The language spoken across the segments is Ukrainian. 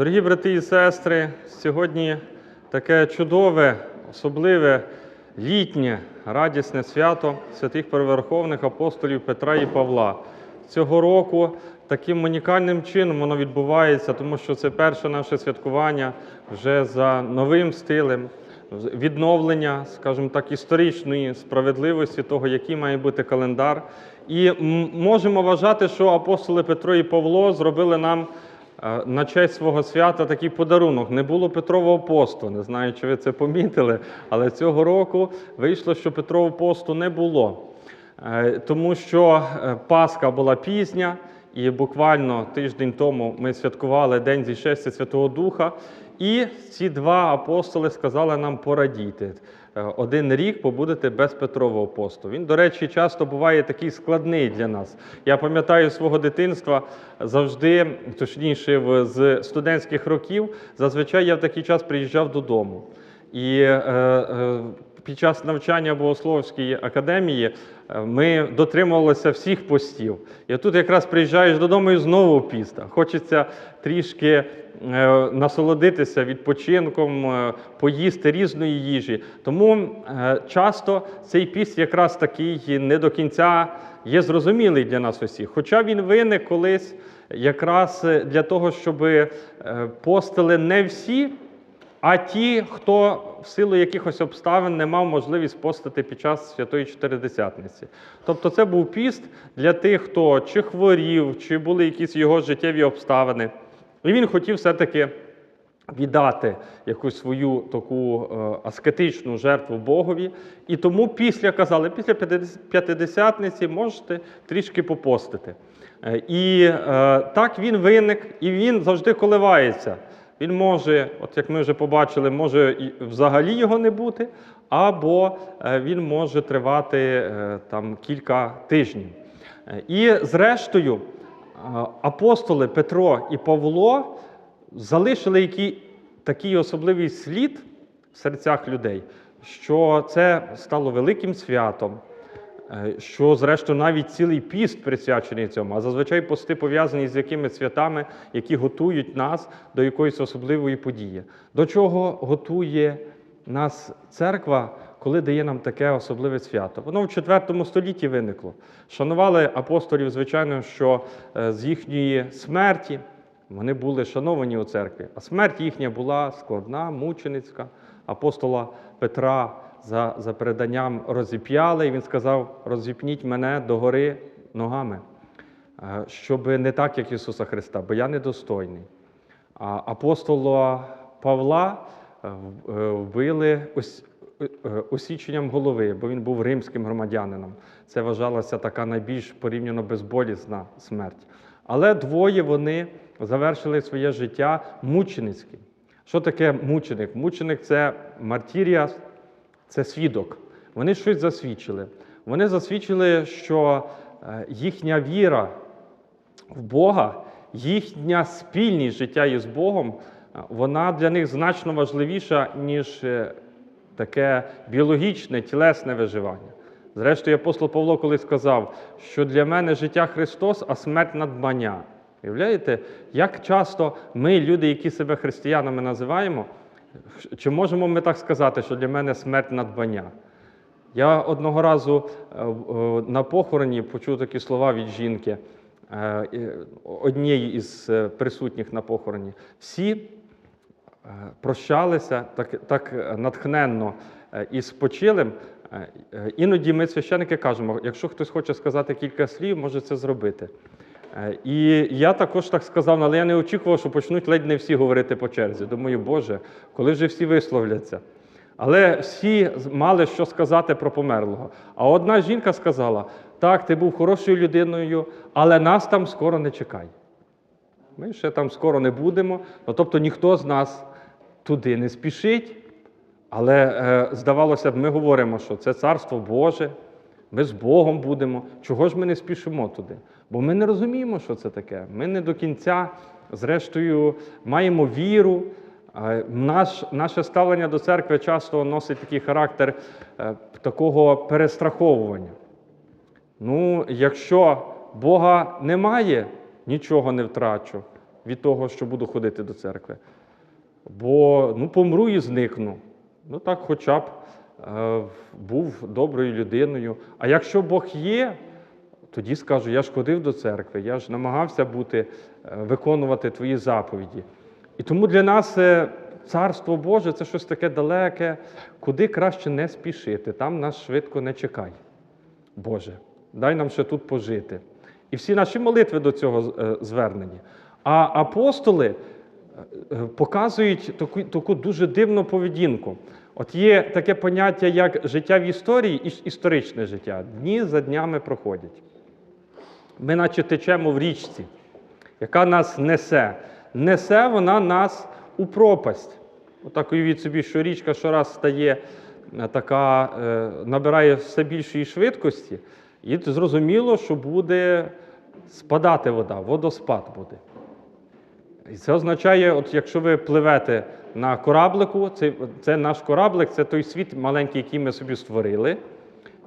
Дорогі брати і сестри, сьогодні таке чудове, особливе, літнє, радісне свято святих переверховних апостолів Петра і Павла. Цього року таким унікальним чином воно відбувається, тому що це перше наше святкування вже за новим стилем відновлення, скажімо так, історичної справедливості того, який має бути календар. І можемо вважати, що апостоли Петро і Павло зробили нам на честь свого свята такий подарунок. Не було Петрового посту. Не знаю, чи ви це помітили, але цього року вийшло, що Петрового посту не було. Е, Тому що е, Пасха була пізня, і буквально тиждень тому ми святкували День зішестя Святого Духа. І ці два апостоли сказали нам порадіти. Е, Один рік побудете без Петрового посту. Він, до речі, часто буває такий складний для нас. Я пам'ятаю свого дитинства завжди, точніше, з студентських років, зазвичай я в такий час приїжджав додому. І е, е, під час навчання в Богословській академії е, ми дотримувалися всіх постів. І тут якраз приїжджаєш додому і знову піста. Хочеться трішки насолодитися відпочинком, е, поїсти різної їжі. Тому е, часто цей піст якраз такий не до кінця є зрозумілий для нас усіх. Хоча він виник колись якраз е, для того, щоб постили не всі. А ті, хто в силу якихось обставин не мав можливість постити під час святої Чотиридесятниці. Тобто це був піст для тих, хто чи хворів, чи були якісь його життєві обставини. І він хотів все-таки віддати якусь свою таку е, аскетичну жертву Богові. І тому після казали, після п'ятидесятниці можете трішки попостити. Е, І е, так він виник, і він завжди коливається. Він може, от як ми вже побачили, може взагалі його не бути, або він може тривати там кілька тижнів. І зрештою, апостоли Петро і Павло залишили який, такий особливий слід в серцях людей, що це стало великим святом. Е, Що, зрештою, навіть цілий піст присвячений цьому, а зазвичай пости пов'язані з якимись святами, які готують нас до якоїсь особливої події. До чого готує нас церква, коли дає нам таке особливе свято? Воно в IV столітті виникло. Шанували апостолів, звичайно, що е, з їхньої смерті вони були шановані у церкві, а смерть їхня була складна, мученицька. Апостола Петра за, за переданням розіп'яли, і він сказав: розіпніть мене догори ногами, е, щоб не так, як Ісуса Христа, бо я недостойний. А апостола Павла е, вбили ос- е, осіченням голови, бо він був римським громадянином. Це вважалася така найбільш порівняно безболісна смерть. Але двоє вони завершили своє життя мученицьким. Що таке мученик? Мученик це мартірія, це свідок. Вони щось засвідчили. Вони засвідчили, що е, їхня віра в Бога, їхня спільність життя із Богом, е, вона для них значно важливіша, ніж е, таке біологічне, тілесне виживання. Зрештою, апостол Павло колись сказав, що для мене життя Христос, а смерть надбання. Уявляєте, як часто ми, люди, які себе християнами називаємо, чи можемо ми так сказати, що для мене смерть надбання? Я одного разу е, е, на похороні почув такі слова від жінки, е, однієї із присутніх на похороні. Всі прощалися так, так е, натхненно е, із спочилим. Е, е, Іноді ми, священники, кажемо, якщо хтось хоче сказати кілька слів, може це зробити. Е, І я також так сказав, але я не очікував, що почнуть ледь не всі говорити по черзі. Думаю, Боже, коли вже всі висловляться. Але всі мали що сказати про померлого. А одна жінка сказала: так, ти був хорошою людиною, але нас там скоро не чекай. Ми ще там скоро не будемо. Ну, тобто ніхто з нас туди не спішить. Але е, здавалося б, ми говоримо, що це царство Боже, ми з Богом будемо. Чого ж ми не спішимо туди? Бо ми не розуміємо, що це таке. Ми не до кінця, зрештою, маємо віру. Е, Наш, наше ставлення до церкви часто носить такий характер е, такого перестраховування. Ну, якщо Бога немає, нічого не втрачу. від того, що буду ходити до церкви. Бо ну, помру і зникну. Ну так, хоча б е, був доброю людиною. А якщо Бог є, тоді скажу, я ж ходив до церкви, я ж намагався бути, е, виконувати твої заповіді. І тому для нас е, Царство Боже це щось таке далеке, куди краще не спішити, там нас швидко не чекай. Боже, дай нам ще тут пожити. І всі наші молитви до цього е, звернені. А апостоли показують таку, таку дуже дивну поведінку. От є таке поняття, як життя в історії і історичне життя. Дні за днями проходять. Ми наче течемо в річці, яка нас несе. Несе вона нас у пропасть. Отак уявіть собі, що річка щораз стає е, така, е, набирає все більшої швидкості, і зрозуміло, що буде спадати вода, водоспад буде. І це означає, от якщо ви пливете на кораблику, це, це наш кораблик, це той світ маленький, який ми собі створили,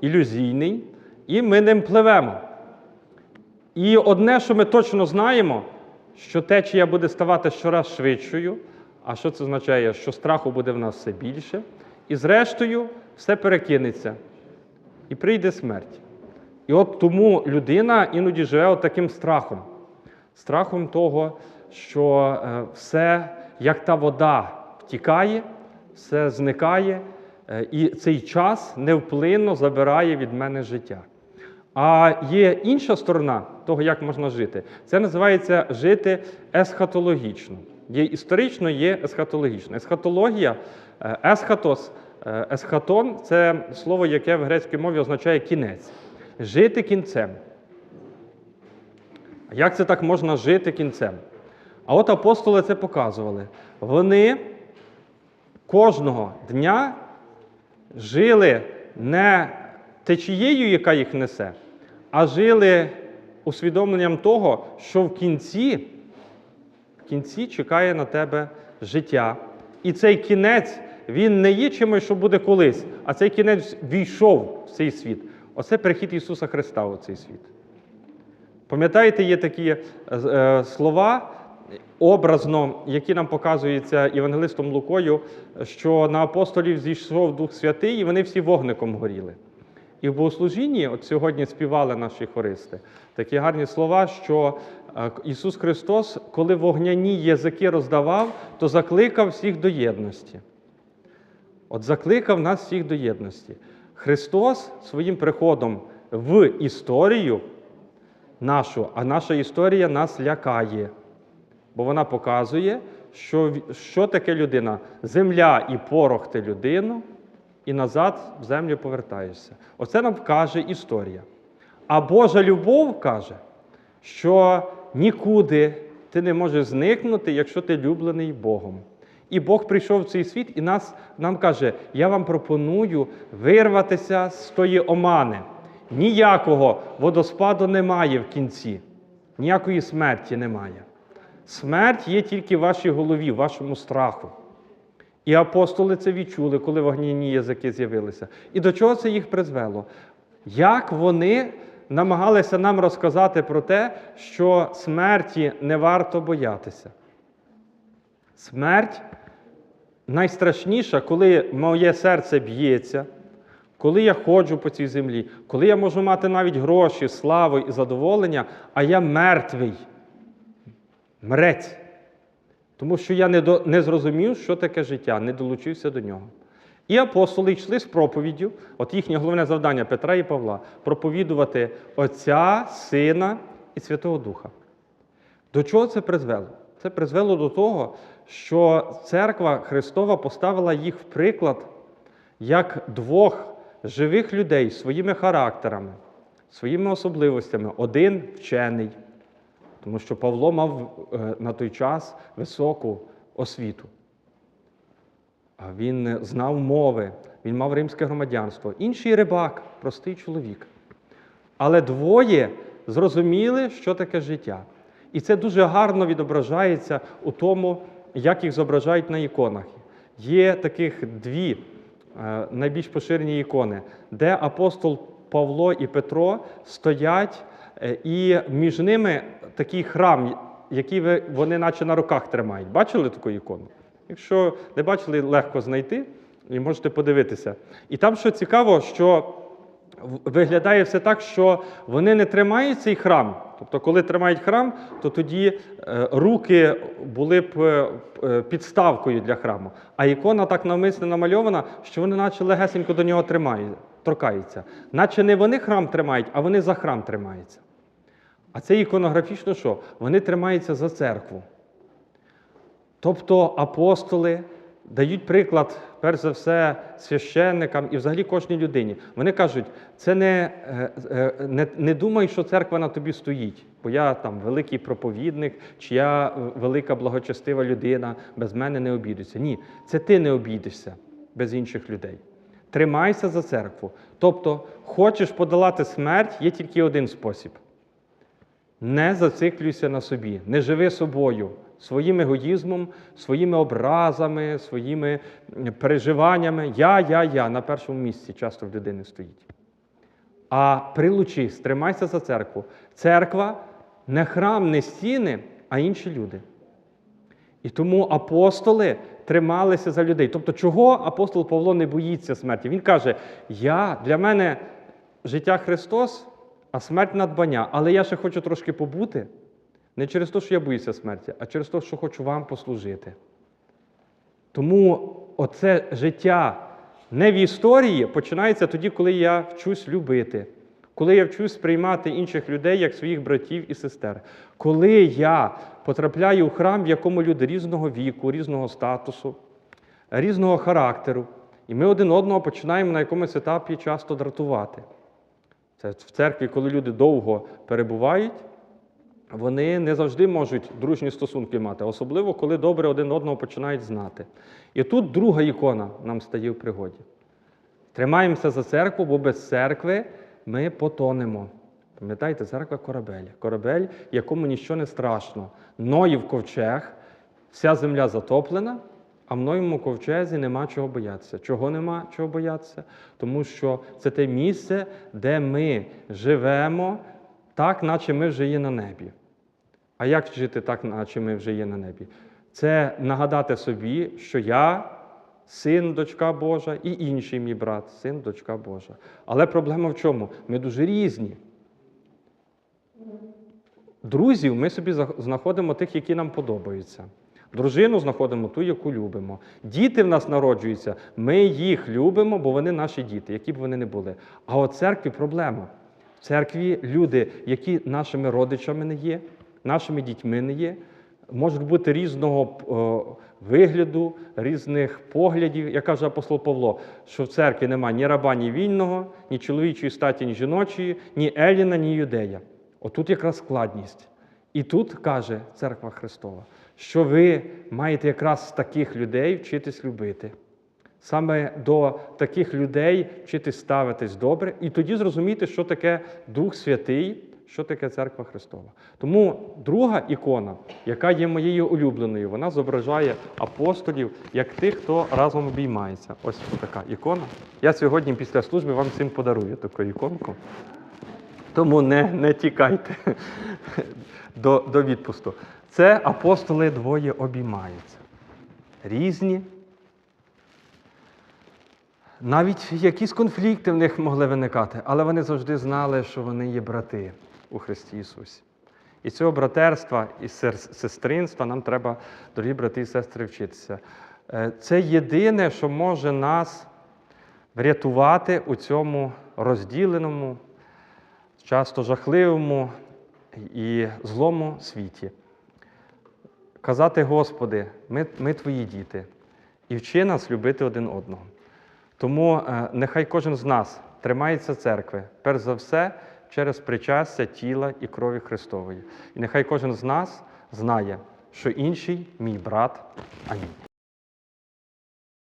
ілюзійний, і ми ним пливемо. І одне, що ми точно знаємо, що течія буде ставати щораз швидшою. А що це означає? Що страху буде в нас все більше, і зрештою все перекинеться, і прийде смерть. І от тому людина іноді живе от таким страхом. Страхом того, що е, все, як та вода, втікає, все зникає, е, і цей час невплинно забирає від мене життя. А є інша сторона того, як можна жити. Це називається жити есхатологічно. Є історично, є есхатологічно. Есхатологія, е, есхатос, есхатон це слово, яке в грецькій мові означає кінець. Жити кінцем. Як це так можна жити кінцем? А от апостоли це показували. Вони кожного дня жили не течією, яка їх несе, а жили усвідомленням того, що в кінці, в кінці чекає на тебе життя. І цей кінець, він не є чимось, що буде колись, а цей кінець війшов в цей світ. Оце прихід Ісуса Христа у цей світ. Пам'ятаєте, є такі е, слова образно, які нам показуються Євангелистом Лукою, що на апостолів зійшов Дух Святий, і вони всі вогником горіли. І в богослужінні, от сьогодні співали наші хористи, такі гарні слова, що е, Ісус Христос, коли вогняні язики роздавав, то закликав всіх до єдності. От закликав нас всіх до єдності. Христос своїм приходом в історію нашу, а наша історія нас лякає. Бо вона показує, що, що таке людина. Земля і порох ти людину, і назад в землю повертаєшся. Оце нам каже історія. А Божа любов каже, що нікуди ти не можеш зникнути, якщо ти люблений Богом. І Бог прийшов в цей світ і нас, нам каже: я вам пропоную вирватися з тої омани. Ніякого водоспаду немає в кінці, ніякої смерті немає. Смерть є тільки в вашій голові, в вашому страху. І апостоли це відчули, коли вогняні язики з'явилися. І до чого це їх призвело? Як вони намагалися нам розказати про те, що смерті не варто боятися? Смерть найстрашніша, коли моє серце б'ється, коли я ходжу по цій землі, коли я можу мати навіть гроші, славу і задоволення, а я мертвий, мрець. Тому що я не, до, не зрозумів, що таке життя, не долучився до нього. І апостоли йшли з проповіддю, от їхнє головне завдання Петра і Павла проповідувати Отця, Сина і Святого Духа. До чого це призвело? Це призвело до того, що церква Христова поставила їх в приклад як двох живих людей своїми характерами, своїми особливостями. Один вчений, тому що Павло мав е, на той час високу освіту. Він знав мови, він мав римське громадянство. Інший рибак, простий чоловік. Але двоє зрозуміли, що таке життя. І це дуже гарно відображається у тому, як їх зображають на іконах. Є таких дві е, найбільш поширені ікони, де апостол Павло і Петро стоять, е, і між ними такий храм які ви, вони наче на руках тримають. Бачили таку ікону? Якщо не бачили, легко знайти і можете подивитися. І там, що цікаво, що виглядає все так, що вони не тримають цей храм. Тобто, коли тримають храм, то тоді е, руки були б е, е, підставкою для храму. А ікона так навмисно намальована, що вони наче легесенько до нього тримають, торкаються. Наче не вони храм тримають, а вони за храм тримаються. А це іконографічно що? Вони тримаються за церкву. Тобто апостоли дають приклад, перш за все, священникам і взагалі кожній людині. Вони кажуть, це не, е, е, не, не думай, що церква на тобі стоїть, бо я там великий проповідник, чи я велика благочестива людина, без мене не обійдуться. Ні, це ти не обійдешся без інших людей. Тримайся за церкву. Тобто, хочеш подолати смерть, є тільки один спосіб. Не зациклюйся на собі, не живи собою, своїм егоїзмом, своїми образами, своїми переживаннями. Я, я, я на першому місці часто в людини стоїть. А прилучись, тримайся за церкву. Церква не храм, не стіни, а інші люди. І тому апостоли трималися за людей. Тобто, чого апостол Павло не боїться смерті? Він каже: Я для мене життя Христос, а смерть надбання. Але я ще хочу трошки побути. Не через те, що я боюся смерті, а через те, що хочу вам послужити. Тому оце життя не в історії починається тоді, коли я вчусь любити, коли я вчусь сприймати інших людей як своїх братів і сестер. Коли я потрапляю у храм, в якому люди різного віку, різного статусу, різного характеру, і ми один одного починаємо на якомусь етапі часто дратувати. Це в церкві, коли люди довго перебувають, вони не завжди можуть дружні стосунки мати, особливо коли добре один одного починають знати. І тут друга ікона нам стає в пригоді. Тримаємося за церкву, бо без церкви ми потонемо. Пам'ятаєте, церква корабель. Корабель, якому нічого не страшно. Ноїв ковчег, вся земля затоплена, а в Ноєвому ковчезі нема чого боятися. Чого нема чого боятися? Тому що це те місце, де ми живемо так, наче ми вже є на небі. А як жити так, наче ми вже є на небі? Це нагадати собі, що я син, дочка Божа, і інший мій брат, син, дочка Божа. Але проблема в чому? Ми дуже різні. Друзів ми собі знаходимо тих, які нам подобаються. Дружину знаходимо ту, яку любимо. Діти в нас народжуються, ми їх любимо, бо вони наші діти, які б вони не були. А от церкві проблема. В церкві люди, які нашими родичами не є, нашими дітьми не є, можуть бути різного о, вигляду, різних поглядів. Як каже апостол Павло, що в церкві немає ні раба, ні вільного, ні чоловічої статі, ні жіночої, ні Еліна, ні юдея. Отут якраз складність. І тут каже Церква Христова, що ви маєте якраз таких людей вчитись любити. Саме до таких людей вчитись ставитись добре, і тоді зрозуміти, що таке Дух Святий, що таке Церква Христова. Тому друга ікона, яка є моєю улюбленою, вона зображає апостолів як тих, хто разом обіймається. Ось така ікона. Я сьогодні після служби вам цим подарую таку іконку. Тому не, не тікайте до, до відпусту. Це апостоли двоє обіймаються. Різні. Навіть якісь конфлікти в них могли виникати, але вони завжди знали, що вони є брати у Христі Ісусі. І цього братерства і сестринства нам треба, дорогі брати і сестри, вчитися. Е, Це єдине, що може нас врятувати у цьому розділеному, часто жахливому і злому світі. Казати, Господи, ми, ми Твої діти, і вчи нас любити один одного. Тому е, нехай кожен з нас тримається церкви, перш за все, через причастя тіла і крові Христової. І нехай кожен з нас знає, що інший мій брат. Амінь.